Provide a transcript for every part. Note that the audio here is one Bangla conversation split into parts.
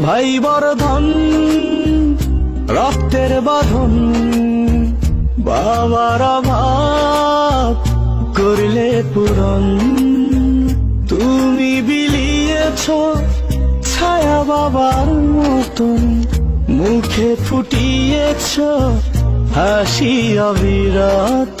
ভাই বর্ধন, রক্তের বাঁধন, বাবার অভাব করলে পূরণ। তুমি বিলিয়েছ ছায়া বাবার মতন, মুখে ফুটিয়েছ হাসি অবিরত।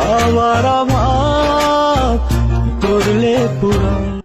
বাবার অভাব করলে পূরণ